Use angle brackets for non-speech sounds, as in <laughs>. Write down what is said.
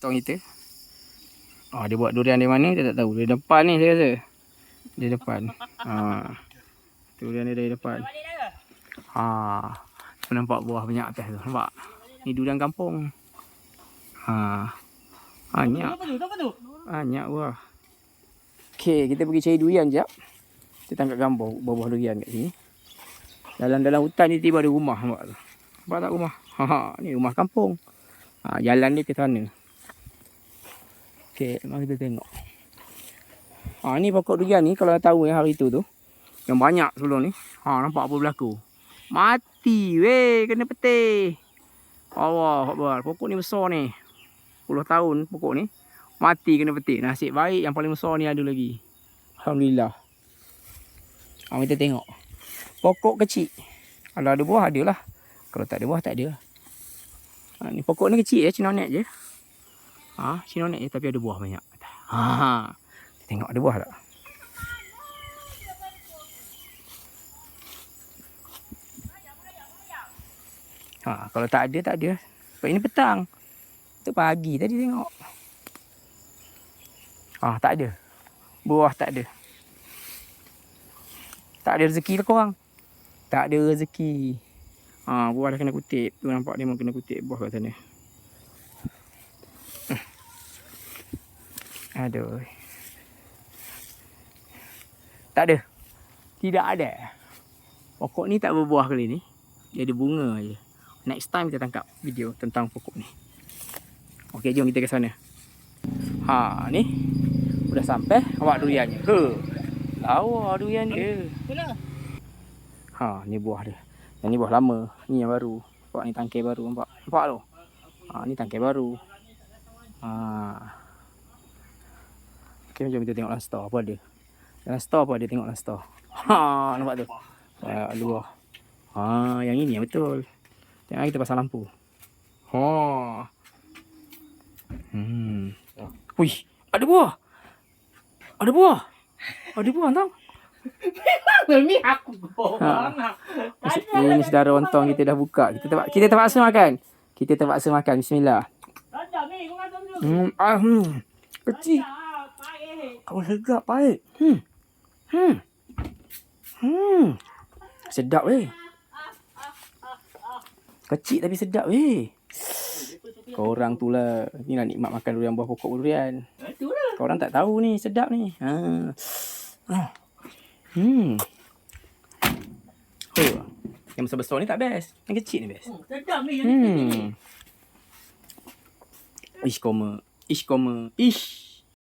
Tong kita. Ah, dia buat durian di mana dia tak tahu. Dia depan ni saya rasa. Dia depan. Ha. Durian dia dari depan. Ha. Saya nampak buah banyak atas tu. Nampak? Ni durian kampung. Ha. Banyak. Banyak buah. Okey, kita pergi cari durian jap. Kita tangkap gambar buah-buah durian kat sini. Dalam-dalam hutan ni tiba ada rumah nampak tu. Nampak tak rumah? Ha, <laughs> ha, ni rumah kampung. Ha, jalan dia ke sana. Okey, mari kita tengok. Ha, ni pokok durian ni kalau tahu yang hari tu tu. Yang banyak sebelum ni. Ha, nampak apa berlaku? Mati weh, kena petir. Allah. Pokok ni besar ni. 10 tahun pokok ni. Mati kena petik. Nasib baik yang paling besar ni ada lagi. Alhamdulillah. Ha, kita tengok. Pokok kecil. Kalau ada buah, ada lah. Kalau tak ada buah, tak ada. Ha, ni pokok ni kecil ya, cinonet je. Ha, cinonet je tapi ada buah banyak. Ha, kita tengok ada buah tak? Ha, kalau tak ada, tak ada. Sebab ini petang. Itu pagi tadi tengok. Ah, tak ada. Buah tak ada. Tak ada rezeki lah korang. Tak ada rezeki. Ah, buah dah kena kutip. Tu nampak dia mau kena kutip buah kat sana. Aduh. Tak ada. Tidak ada. Pokok ni tak berbuah kali ni. Dia ada bunga je. Next time kita tangkap video tentang pokok ni. Okey, jom kita ke sana. Ha, ni. Sudah sampai awak duriannya. Ke. Lawa durian dia. Mana? Ha, ni buah dia. Yang ni buah lama. Ni yang baru. Nampak ni tangkai baru. Nampak? Nampak tu? Ha, ni tangkai baru. Ha. Okey, jom kita tengok dalam store apa ada. Dalam store apa ada tengok dalam store. Ha, <laughs> nampak tu? Ada buah. Ha, yang ini yang betul. Tengok kita pasang lampu. Ha. Hmm. Wih, ada buah. Ada buah. Ada buah tau. <laughs> Ni aku Ha. ha. Ini saudara ontong kita dah buka. Kita terpaksa, kita terpaksa makan. Kita terpaksa makan. Bismillah. Hmm, ah, hmm. Kecil. Kau sedap baik. Hmm. Hmm. Hmm. Sedap weh. Kecil tapi sedap weh. Korang tu lah. Ni lah nikmat makan durian buah pokok durian. Itu lah. Korang tak tahu ni. Sedap ni. Ha. Ah. Hmm. Oh. Yang besar-besar ni tak best. Yang kecil ni best. Hmm, Sedap ni. yang ni. Hmm. Ish koma. Ish koma. Ish.